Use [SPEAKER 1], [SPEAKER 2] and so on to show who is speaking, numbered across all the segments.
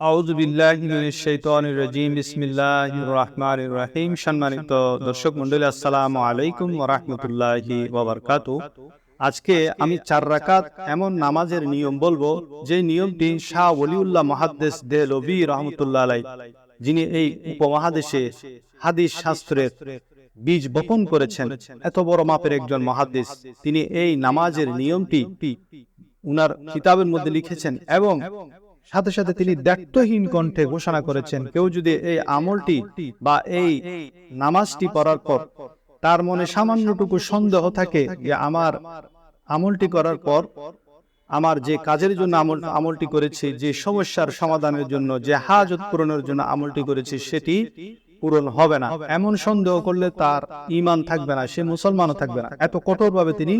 [SPEAKER 1] আউযু বিল্লাহি মিনাশ শাইতানির রাজিম, বিসমিল্লাহির রহমানির রহিম। সম্মানিত দর্শক মণ্ডলী, আসসালামু আলাইকুম রাহমাতুল্লাহি ওয়া বারাকাতুহু। আজকে আমি চার রাকাত এমন নামাজের নিয়ম বলব, যে নিয়মটি শাহ ওলিউল্লাহ মুহাদ্দিস দেহলভী রহমাতুল্লাহ আলাই যিনি এই উপমহাদেশে হাদিস শাস্ত্রের বীজ বপন করেছেন। এত বড় মাপের একজন মহাদ্দিস, তিনি এই নামাজের নিয়মটি উনার কিতাবের মধ্যে লিখেছেন এবং সাথে সাথে তিনি দায়িত্বহীন কণ্ঠে ঘোষণা করেছেন কেউ যদি এই আমলটি বা এই নামাজটি পড়ার পর তার মনে সামান্যটুকু সন্দেহ থাকে যে আমার আমলটি করার পর আমার যে কাজের জন্য আমল আমলটি করেছি যে সমস্যার সমাধানের জন্য যে হাজত পূরণের জন্য আমলটি করেছি সেটি পূরণ হবে না। এমন সন্দেহ করলে তার ইমান থাকবে না সে মুসলমানও থাকবে না। এত কঠোরভাবে তিনি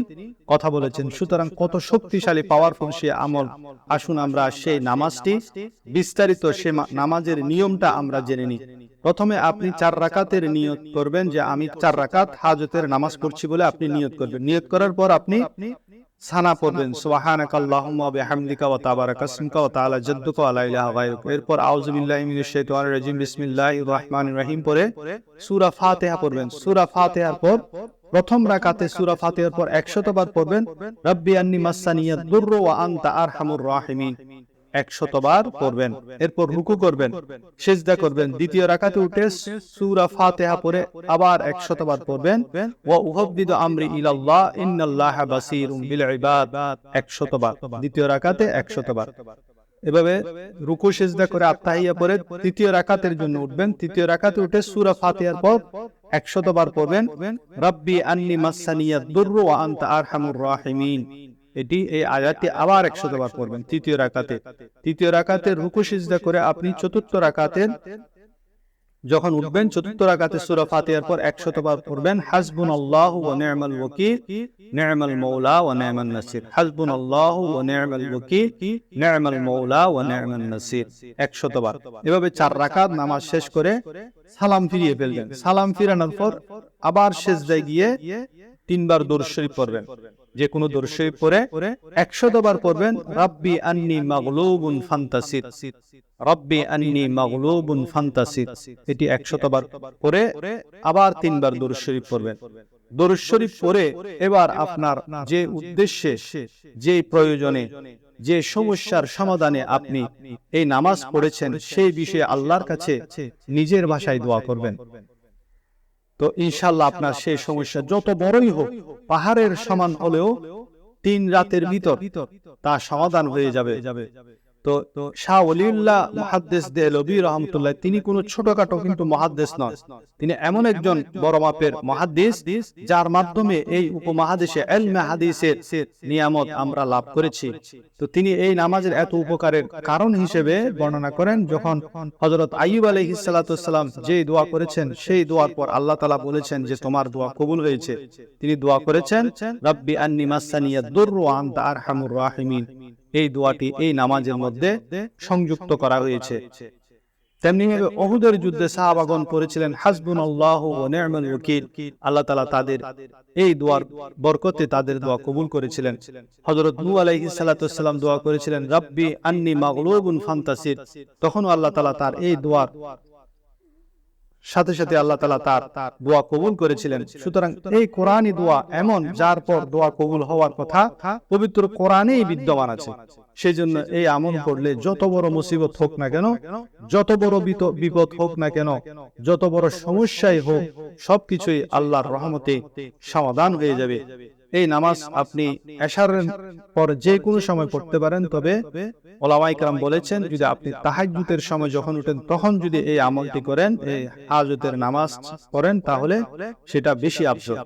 [SPEAKER 1] কথা বলেছেন সুতরাং কত শক্তিশালী পাওয়ারফুল সে আমল। আসুন আমরা সেই নামাজটি বিস্তারিত সে নামাজের নিয়মটা আমরা জেনে নিই। প্রথমে আপনি চার রাকাতের নিয়ত করবেন যে আমি চার রাকাত হাজতের নামাজ পড়ছি বলে আপনি নিয়ত করবেন। নিয়ত করার পর আপনি সানা পড়বেন সুবহানাকা আল্লাহুম্মা ওয়া বিহামদিকা ওয়া তাবারাকা ইসমুকা ওয়া তাআলা জাদ্দুকা ওয়া লা ইলাহা গায়রুকা। এরপর আউযু বিল্লাহি মিনাশ শাইতানির রাজিম বিসমিল্লাহির রহমানির রহিম পড়ে সূরা ফাতিহা পড়বেন। সূরা ফাতিহার পর প্রথম রাকাতে সুরা ফাতিহার পর 100 বার পড়বেন। রব্বি আন্নি মাসানিয়াদ দুররু ওয়া আনতা আরহামুর রাহিমিন। একশতবার পড়বেন। এরপর রুকু করবেন। সেজদা করবেন। দ্বিতীয় রাকাতে উঠে সূরা ফাতিহা পড়ে আবার একশতবার পড়বেন। ওয়া উহাব্বিদু আমরি ইলাল্লাহ ইন্নাল্লাহা বাসীরুম বিল ইবাদ। একশতবার। দ্বিতীয় রাকাতে একশতবার। এভাবে রুকু সেজদা করে আত্মাহিয়া পরে তৃতীয় রাকাতের জন্য উঠবেন। তৃতীয় রাকাতে উঠে সূরা ফাতিহার পর একশতবার পড়বেন। রাব্বি আন্নি মাসানিয়াদ দুররু ওয়া আনতা আরহামুর রাহিমিন। এটি এই আয়াতটি আবার একশতবার পড়বেন তৃতীয় রাকাতে। তৃতীয় রাকাতে। রুকু সিজদা করে আপনি চতুর্থ রাকাতের যখন উঠবেন চতুর্থ রাকাতে সূরা ফাতিহার পর পড়বেন ওয়া নি'মাল ওয়াকিল নি'মাল মাওলা ওয়া নি'মান নাসির নি'মাল ওয়াকিল নি'মাল মাওলা ওয়া নি'মান নাসির একশতবার এভাবে চার রাকাত নামাজ শেষ করে সালাম ফিরিয়ে ফেলবেন। সালাম ফিরানোর পর আবার সেজদায় গিয়ে তিনবার দরুদ শরীফ পড়বেন। যে কোনো দরুদ শরীফ পড়ে একশতবার পড়বেন রাব্বি আন্নি মাগলুবুন ফান্তাসির রব্বি আন্নি মাগলুবুন ফান্তাসির এটি একশতবার পড়ে আবার তিনবার দরুদ শরীফ পড়বেন। দরুদ শরীফ পড়ে এবার আপনার যে উদ্দেশ্যে যে প্রয়োজনে যে সমস্যার সমাধানে আপনি এই নামাজ পড়েছেন সেই বিষয়ে আল্লাহর কাছে নিজের ভাষায় দোয়া করবেন। তো ইনশাল্লাহ আপনার সেই সমস্যা যত বড়ই হোক পাহাড়ের সমান হলেও তিন রাতের ভিতর তা সমাধান হয়ে যাবে। তো শাহ অলিউল্লাহ মহাদ্দেশ দেলবি রহমতুল্লাহ, তিনি কোনো ছোটখাটো কিন্তু মহাদ্দেশ নন। তিনি এমন একজন বড় মাপের মহাদ্দেশ যার মাধ্যমে এই উপমহাদেশে এলমে হাদিসের নিয়ামত আমরা লাভ করেছি। তো তিনি এই নামাজের এত উপকারের কারণ হিসেবে বর্ণনা করেন, যখন হজরত আইয়ুব আলহিসাল্লাম যে দোয়া করেছেন, সেই দোয়ার পর আল্লাহ তালা বলেছেন যে, তোমার দোয়া কবুল হয়েছে। তিনি দোয়া করেছেন, রব্বি আন্নি মাসানিয়া দুররু আনতা আরহামুর রাহিমিন। এই দোয়াটি এই নামাজের মধ্যে সংযুক্ত করা হয়েছে। তেমনি ভাবে অহুদের যুদ্ধে সাহাবাগন করেছিলেন হাসবুন আল্লাহ ও নি'মাল উকিল আল্লাহ তালা তাদের এই দোয়ার বরকতে তাদের দোয়া কবুল করেছিলেন। হযরত নু আলাইহি সালাতু দোয়া করেছিলেন রাব্বি আন্নি মাগলুবুন ফান্তাসির। তখনও আল্লাহ তালা তার এই দোয়ার সাথে সাথে আল্লাহ তালা তার দোয়া কবুল করেছিলেন। সুতরাং এই কোরআনই দোয়া এমন যার পর দোয়া কবুল হওয়ার কথা পবিত্র কোরআনেই বিদ্যমান আছে। সেই জন্য এই আমল করলে যত বড় মুসিবত হোক না কেন যত বড় বিপদ হোক না কেন যত বড় সমস্যাই হোক সবকিছুই আল্লাহর রহমতে সমাধান হয়ে যাবে। এই নামাজ আপনি এশারের পর যে কোনো সময় পড়তে পারেন তবে ওলামাইকরাম বলেছেন যদি আপনি তাহাজুতের সময় যখন উঠেন তখন যদি এই আমলটি করেন এই হাজতের নামাজ পড়েন তাহলে সেটা বেশি আফসোস